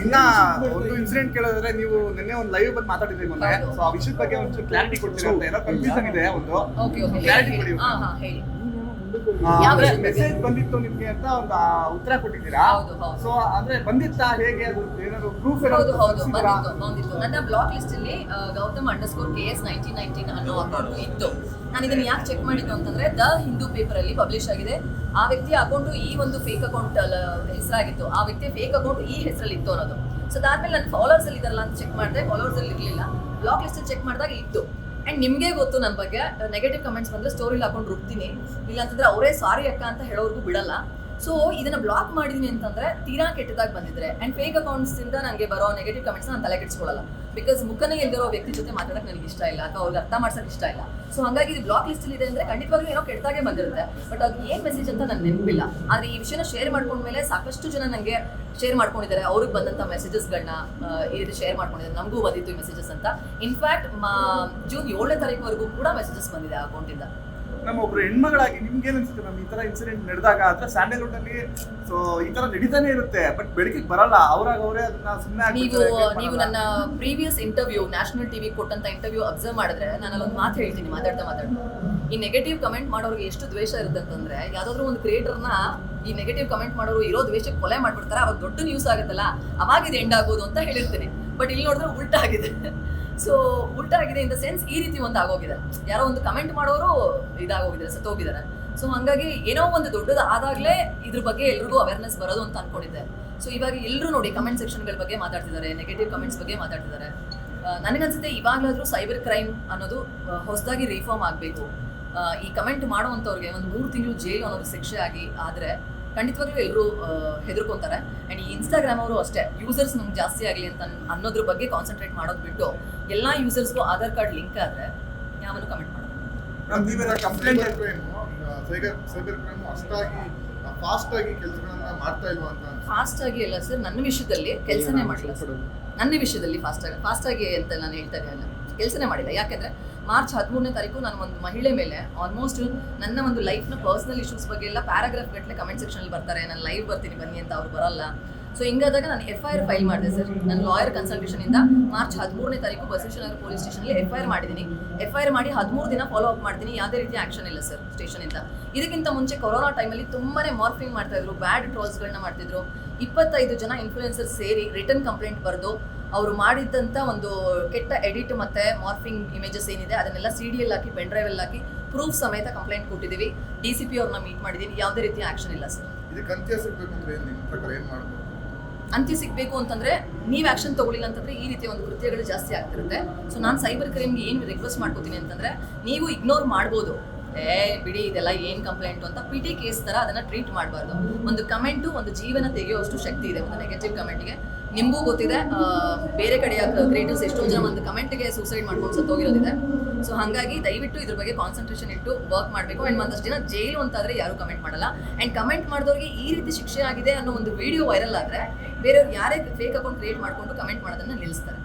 ಇನ್ನ ಒಂದು ಇನ್ಸಿಡೆಂಟ್ ಕೇಳೋದ್ರೆ ನೀವು ನಿನ್ನೆ ಒಂದು ಲೈವ್ ಬಂದು ಮಾತಾಡಿದ್ರಿ ಮೊನ್ನೆ. ಸೊ ಆ ವಿಷಯದ ಬಗ್ಗೆ ಒಂಚೂರು ಕ್ಲಾರಿಟಿ ಕೊಡ್ತೀರಾ ಅಂತ ಏನೋ ಕನ್ಫ್ಯೂಷನ್ ಇದೆ ಒಂದು. ಕ್ಲಾರಿಟಿ ಕೊಡಿ ಮೆಸೇಜ್ ಬಂದಿತ್ತು ನಿಮ್ಗೆ ಅಂತ ಒಂದು ಉತ್ತರ ಕೊಟ್ಟಿದ್ದೀರಾ? ಹೌದು, ಹೌದು. ಸೊ ಅಂದ್ರೆ ಬಂದಿತ್ತಾ ಹೇಗೆ? ಅದು ಏನಾದ್ರು ಪ್ರೂಫ್ ಹೌದು ಹೌದು. ಬಂದಿತ್ತು ಬಂದಿತ್ತು. ನನ್ನ ಬ್ಲಾಕ್ ಲಿಸ್ಟ್ ಅಲ್ಲಿ Gautam underscore K S nineteen nineteen ಅನ್ನೋ ಅಕೌಂಟ್ ಇತ್ತು. ನಾನು ಇದನ್ನ ಯಾಕೆ ಚೆಕ್ ಮಾಡಿದ್ದು ಅಂತಂದ್ರೆ ದ ಹಿಂದೂ ಪೇಪರ್ ಅಲ್ಲಿ ಪಬ್ಲಿಷ್ ಆಗಿದೆ. ಆ ವ್ಯಕ್ತಿ ಅಕೌಂಟ್ ಈ ಒಂದು ಫೇಕ್ ಅಕೌಂಟ್ ಹೆಸರಾಗಿತ್ತು. ಆ ವ್ಯಕ್ತಿ ಫೇಕ್ ಅಕೌಂಟ್ ಈ ಹೆಸರಲ್ಲಿ ಇತ್ತು ಅನ್ನೋದು. ಸೊ ಅದಾದ್ಮೇಲೆ ನನ್ನ ಫಾಲೋವರ್ಸ್ ಅಲ್ಲಿ ಇದಾರಲ್ಲ ಅಂತ ಚೆಕ್ ಮಾಡಿದೆ. ಫಾಲೋವರ್ಸ್ ಅಲ್ಲಿ ಇರಲಿಲ್ಲ. ಬ್ಲಾಕ್ ಲಿಸ್ಟ್ ಚೆಕ್ ಮಾಡಿದಾಗ ಇತ್ತು. ಅಂಡ್ ನಿಮಗೆ ಗೊತ್ತು ನನ್ನ ಬಗ್ಗೆ ನೆಗೆಟಿವ್ ಕಮೆಂಟ್ಸ್ ಬಂದ್ರೆ ಸ್ಟೋರಿಲಿ ಹಾಕೊಂಡು ರುಬ್ತೀನಿ. ಇಲ್ಲ ಅಂತಂದ್ರೆ ಅವರೇ ಸಾರಿ ಅಕ್ಕ ಅಂತ ಹೇಳೋರ್ಗೂ ಬಿಡಲ್ಲ. ಸೊ ಇದನ್ನ ಬ್ಲಾಕ್ ಮಾಡಿದೀನಿ ಅಂತಂದ್ರೆ ತೀರಾ ಕೆಟ್ಟದಾಗಿ ಬಂದಿದ್ರೆ. ಅಂಡ್ ಫೇಕ್ ಅಕೌಂಟ್ಸ್ ಇಂದ ನನಗೆ ಬರೋ ನೆಗೆಟಿವ್ ಕಮೆಂಟ್ಸ್ ನಾನು ತಲೆ ಕೆಡಿಸ್ಕೊಳ್ಳಲ್ಲ ಬಿಕಾಸ್ ಮುಖನೇ ಎಲ್ಲಿರೋ ವ್ಯಕ್ತಿ ಜೊತೆ ಮಾತಾಡಕ್ ನನಗೆ ಇಷ್ಟ ಇಲ್ಲ, ಅಥವಾ ಅವ್ರಿಗೆ ಅರ್ಥ ಮಾಡ್ಸೋಕೆ ಇಷ್ಟ ಇಲ್ಲ. ಸೊ ಹಾಗಾಗಿ ಇದು ಬ್ಲಾಕ್ ಲಿಸ್ಟ್ ಇದೆ ಅಂದ್ರೆ ಖಂಡಿತವಾಗ್ಲೂ ಏನೋ ಕೆಟ್ಟದಾಗೆ ಬಂದಿರುತ್ತೆ. ಬಟ್ ಅದು ಏನ್ ಮೆಸೇಜ್ ಅಂತ ನನ್ಗೆ ನೆನಪಿಲ್ಲ. ಆದ್ರೆ ಈ ವಿಷಯನ ಶೇರ್ ಮಾಡ್ಕೊಂಡ್ಮೇಲೆ ಸಾಕಷ್ಟು ಜನ ನನಗೆ ಶೇರ್ ಮಾಡ್ಕೊಂಡಿದ್ದಾರೆ. ಅವ್ರಿಗೆ ಬಂದಂತ ಮೆಸೇಜಸ್ಗಳನ್ನ ಈ ರೀತಿ ಶೇರ್ ಮಾಡ್ಕೊಂಡಿದ್ದಾರೆ. ನಮಗೂ ಬಂದಿತ್ತು ಈ ಮೆಸೇಜಸ್ ಅಂತ. ಇನ್ಫ್ಯಾಕ್ಟ್ ಜೂನ್ ಏಳನೇ ತಾರೀಕುವರೆಗೂ ಕೂಡ ಮೆಸೇಜಸ್ ಬಂದಿದೆ ಆ ಅಕೌಂಟಿಂದ ನಮ್ಮ ಒಬ್ರು ಹೆಣ್ಮಗಳಾಗಿ ನಿಮ್ಗೆ ಏನ್ ಅನ್ಸುತ್ತೆ ನಮ್ಮ ಈ ತರ ಇನ್ಸಿಡೆಂಟ್ ನಡೆದಾಗ ಅಂದ್ರೆ ಸ್ಯಾಂಡಲ್ವುಡ್ ಅಲ್ಲಿ ಸೊ ಈ ತರ ನಡೀತಾನೆ ಇರುತ್ತೆ. ಬಟ್ ಬೆಳಕಿಗೆ ಬರಲ್ಲ. ಅವ್ರಾಗ ಅವರೇ ಅದನ್ನ ಸುಮ್ಮನೆ ನೀವು ನೀವು ನನ್ನ ಪ್ರೀವಿಯಸ್ ಇಂಟರ್ವ್ಯೂ ನ್ಯಾಷನಲ್ ಟಿವಿ ಕೊಟ್ಟಂತ ಇಂಟರ್ವ್ಯೂ ಅಬ್ಸರ್ವ್ ಮಾಡಿದ್ರೆ ನಾನು ಅಲ್ಲೊಂದು ಮಾತು ಹೇಳ್ತೀನಿ ಮಾತಾಡ್ತಾ ಮಾತಾಡ್ತಾ. ಈ ನೆಗೆಟಿವ್ ಕಮೆಂಟ್ ಮಾಡೋರಿಗೆ ಎಷ್ಟು ದ್ವೇಷ ಇರುತ್ತೆ ಅಂತಂದ್ರೆ ಯಾವ್ದಾದ್ರು ಒಂದು ಕ್ರಿಯೇಟರ್ನ ಈ ನೆಗೆಟಿವ್ ಕಮೆಂಟ್ ಮಾಡೋರು ಇರೋ ದ್ವೇಷಕ್ಕೆ ಕೊಲೆ ಮಾಡ್ಬಿಡ್ತಾರೆ. ಅವಾಗ ದೊಡ್ಡ ನ್ಯೂಸ್ ಆಗುತ್ತಲ್ಲ? ಅವಾಗ ಇದು ಎಂಡ್ ಆಗೋದು ಅಂತ ಹೇಳಿರ್ತೀನಿ. ಬಟ್ ಇಲ್ಲಿ ನೋಡಿದ್ರೆ ಉಲ್ಟಾ ಆಗಿದೆ. ಸೊ ಉಲ್ಟಾ ಆಗಿದೆ ಇನ್ ದ ಸೆನ್ಸ್ ಈ ರೀತಿ ಒಂದು ಆಗೋಗಿದೆ. ಯಾರೋ ಒಂದು ಕಮೆಂಟ್ ಮಾಡೋರು ಇದಾಗೋಗಿದ್ದಾರೆ ಸತ್ತೋಗಿದ್ದಾರೆ. ಸೊ ಹಂಗಾಗಿ ಏನೋ ಒಂದು ದೊಡ್ಡದು ಆದಾಗಲೇ ಇದ್ರ ಬಗ್ಗೆ ಎಲ್ರಿಗೂ ಅವೇರ್ನೆಸ್ ಬರೋದು ಅಂತ ಅನ್ಕೊಂಡಿದ್ದೆ. ಸೊ ಇವಾಗ ಎಲ್ಲರೂ ನೋಡಿ ಕಮೆಂಟ್ ಸೆಕ್ಷನ್ಗಳ ಬಗ್ಗೆ ಮಾತಾಡ್ತಿದ್ದಾರೆ ನೆಗೆಟಿವ್ ಕಮೆಂಟ್ಸ್ ಬಗ್ಗೆ ಮಾತಾಡ್ತಿದ್ದಾರೆ. ನನಗನ್ಸುತ್ತೆ ಇವಾಗಲಾದರೂ ಸೈಬರ್ ಕ್ರೈಮ್ ಅನ್ನೋದು ಹೊಸದಾಗಿ ರಿಫಾರ್ಮ್ ಆಗಬೇಕು. ಈ ಕಮೆಂಟ್ ಮಾಡುವಂಥವ್ರಿಗೆ ಒಂದು ಮೂರು ತಿಂಗಳು ಜೈಲು ಅನ್ನೋದು ಶಿಕ್ಷೆ ಆಗಿ, ಆದರೆ ಖಂಡಿತವಾಗ್ಲೂ ಎಲ್ಲರೂ ಹೆದರ್ಕೊಂತಾರೆ. ಆ್ಯಂಡ್ ಈ ಇನ್ಸ್ಟಾಗ್ರಾಮ್ ಅವರು ಅಷ್ಟೇ ಯೂಸರ್ಸ್ ನಮ್ಗೆ ಜಾಸ್ತಿ ಆಗಲಿ ಅಂತ ಅನ್ನೋದ್ರ ಬಗ್ಗೆ ಕಾನ್ಸಂಟ್ರೇಟ್ ಮಾಡೋದು ಬಿಟ್ಟು ಎಲ್ಲ ಯೂಸರ್ಸ್ಗೂ ಆಧಾರ್ ಕಾರ್ಡ್ ಲಿಂಕ್ ಆದರೆ ಯಾವನು ಕಮೆಂಟ್ ಮಾಡೋದು ಕಂಪ್ಲೇಂಟ್ ಸೈಬರ್ ಕ್ರೈಮ್ ಅಷ್ಟಾಗಿ ಫಾಸ್ಟ್ ಆಗಿ ಕೆಲಸಗಳನ್ನ ಮಾಡ್ತಾ ಇಲ್ವಾ ಅಂತ ಫಾಸ್ಟ್ ಆಗಿ ಅಲ್ಲ ಸರ್ ನನ್ನ ವಿಷಯದಲ್ಲಿ ಕೆಲಸನೇ ಮಾಡಿಲ್ಲ ಸರ್ ನನ್ನ ವಿಷಯದಲ್ಲಿ ಫಾಸ್ಟ್ ಆಗಿ ಫಾಸ್ಟ್ ಆಗಿ ಅಂತ ನಾನು ಹೇಳ್ತಾ ಇರಲಿಲ್ಲ ಕೆಲಸನೇ ಮಾಡಿಲ್ಲ. ಯಾಕೆಂದ್ರೆ ಮಾರ್ಚ್ ಹದಿಮೂರನೇ ತಾರೀಕು ನಾನು ಒಂದು ಮಹಿಳೆ ಮೇಲೆ ಆಲ್ಮೋಸ್ಟ್ ನನ್ನ ಒಂದು ಲೈಫ್ನ ಪರ್ಸನಲ್ ಇಶ್ಯೂಸ್ ಬಗ್ಗೆ ಎಲ್ಲ ಪ್ಯಾರಾಗ್ರಾಫ್ ಗಟ್ಟಲೆ ಕಮೆಂಟ್ ಸೆಕ್ಷನಲ್ಲಿ ಬರ್ತಾರೆ. ನಾನು ಲೈವ್ ಬರ್ತೀನಿ ಬನ್ನಿ ಅಂತ ಅವ್ರು ಬರಲ್ಲ. ಸೊ ಹಿಂಗಾದಾಗ ನಾನು ಎಫ್ ಐ ಆರ್ ಫೈಲ್ ಮಾಡಿದೆ ಸರ್ ನನ್ನ ಲಾಯರ್ ಕನ್ಸಲ್ಟೇಷನ್ ಇಂದ ಮಾರ್ಚ್ ಹದಿಮೂರನೇ ತಾರೀಕು ಬಸವೇಶ್ವರ ಪೊಲೀಸ್ ಸ್ಟೇಷನ್ಗೆ ಎಫ್ ಐ ಆರ್ ಮಾಡಿದ್ದೀನಿ ಎಫ್ ಐ ಆರ್ ಮಾಡಿ ಹದಿಮೂರು ದಿನ ಫಾಲೋ ಅಪ್ ಮಾಡ್ತೀನಿ. ಯಾವುದೇ ರೀತಿ ಆಕ್ಷನ್ ಇಲ್ಲ ಸರ್ ಸ್ಟೇಷನ್ ಇಂದ. ಇದಕ್ಕಿಂತ ಮುಂಚೆ ಕೊರೋನಾ ಟೈಮಲ್ಲಿ ತುಂಬಾನೇ ಮಾರ್ಫಿಂಗ್ ಮಾಡ್ತಾ ಇದ್ರು ಬ್ಯಾಡ್ ಟ್ರೋಲ್ಸ್ಗಳನ್ನ ಮಾಡ್ತಿದ್ರು. ಇಪ್ಪತ್ತೈದು ಜನ ಇನ್ಫ್ಲೂಯೆನ್ಸರ್ ಸೇರಿ ರಿಟರ್ನ್ ಕಂಪ್ಲೇಂಟ್ ಬರೆದು ಅವರು ಮಾಡಿದ್ದಂಥ ಒಂದು ಕೆಟ್ಟ ಎಡಿಟ್ ಮತ್ತೆ ಮಾರ್ಫಿಂಗ್ ಇಮೇಜಸ್ ಏನಿದೆ, ಅದನ್ನೆಲ್ಲ ಸಿ ಡಿ ಎಲ್ ಹಾಕಿ ಪೆನ್ ಡ್ರೈವ್ ಅಲ್ಲಿ ಹಾಕಿ ಪ್ರೂಫ್ ಸಮೇತ ಕಂಪ್ಲೇಂಟ್ ಕೊಟ್ಟಿದ್ದೀವಿ ಡಿ ಸಿ ಪಿ ಅವ್ರನ್ನ ಮೀಟ್ ಮಾಡಿದ್ದೀವಿ ಯಾವುದೇ ರೀತಿ ಆಕ್ಷನ್ ಇಲ್ಲ ಸರ್ ಇದಕ್ಕೆ ಅಂತ್ಯ ಸಿಗಬೇಕು ಅಂದ್ರೆ ಏನ್ ಅಂತ್ಯ ಸಿಗಬೇಕು ಅಂತಂದ್ರೆ ನೀವು ಆಕ್ಷನ್ ತಗೊಳ್ಳಿಲ್ಲ ಅಂತಂದ್ರೆ ಈ ರೀತಿಯ ಒಂದು ಕೃತ್ಯಗಳು ಜಾಸ್ತಿ ಆಗ್ತಿರುತ್ತೆ. ಸೊ ನಾನು ಸೈಬರ್ ಕ್ರೈಮ್ಗೆ ಏನು ರಿಕ್ವೆಸ್ಟ್ ಮಾಡ್ಕೋತೀನಿ ಅಂತಂದ್ರೆ, ನೀವು ಇಗ್ನೋರ್ ಮಾಡ್ಬೋದು. ಏ, ಬಿಡಿ, ಇದೆಲ್ಲ ಏನು ಕಂಪ್ಲೇಂಟ್ ಅಂತ ಪಿ ಟಿ ಕೇಸ್ ತರ ಅದನ್ನ ಟ್ರೀಟ್ ಮಾಡಬಾರ್ದು. ಒಂದು ಕಮೆಂಟು ಒಂದು ಜೀವನ ತೆಗೆಯುವಷ್ಟು ಶಕ್ತಿ ಇದೆ ಒಂದು ನೆಗೆಟಿವ್ ಕಮೆಂಟ್ಗೆ ನಿಮಗೂ ಗೊತ್ತಿದೆ ಬೇರೆ ಕಡೆಯ ಕ್ರಿಯೇಟಿವ್ಸ್ ಎಷ್ಟೋ ಜನ ಒಂದು ಕಮೆಂಟ್ಗೆ ಸೂಸೈಡ್ ಮಾಡ್ಕೊಂಡು ಸತ್ತೋಗಿರೋದಿದೆ. ಸೊ ಹಾಗಾಗಿ ದಯವಿಟ್ಟು ಇದ್ರ ಬಗ್ಗೆ ಕಾನ್ಸಂಟ್ರೇಷನ್ ಇಟ್ಟು ವರ್ಕ್ ಮಾಡಬೇಕು. ಆ್ಯಂಡ್ ಒಂದಷ್ಟು ಜನ ಜೈಲು ಅಂತಾದ್ರೆ ಯಾರು ಕಮೆಂಟ್ ಮಾಡಲ್ಲ. ಆ್ಯಂಡ್ ಕಮೆಂಟ್ ಮಾಡಿದವ್ರಿಗೆ ಈ ರೀತಿ ಶಿಕ್ಷೆ ಆಗಿದೆ ಅನ್ನೋ ಒಂದು ವಿಡಿಯೋ ವೈರಲ್ ಆದರೆ ಬೇರೆಯವ್ರು ಯಾರೇ ಫೇಕ್ ಅಕೌಂಟ್ ಕ್ರಿಯೇಟ್ ಮಾಡ್ಕೊಂಡು ಕಮೆಂಟ್ ಮಾಡೋದನ್ನ ನಿಲ್ಲಿಸ್ತಾರೆ.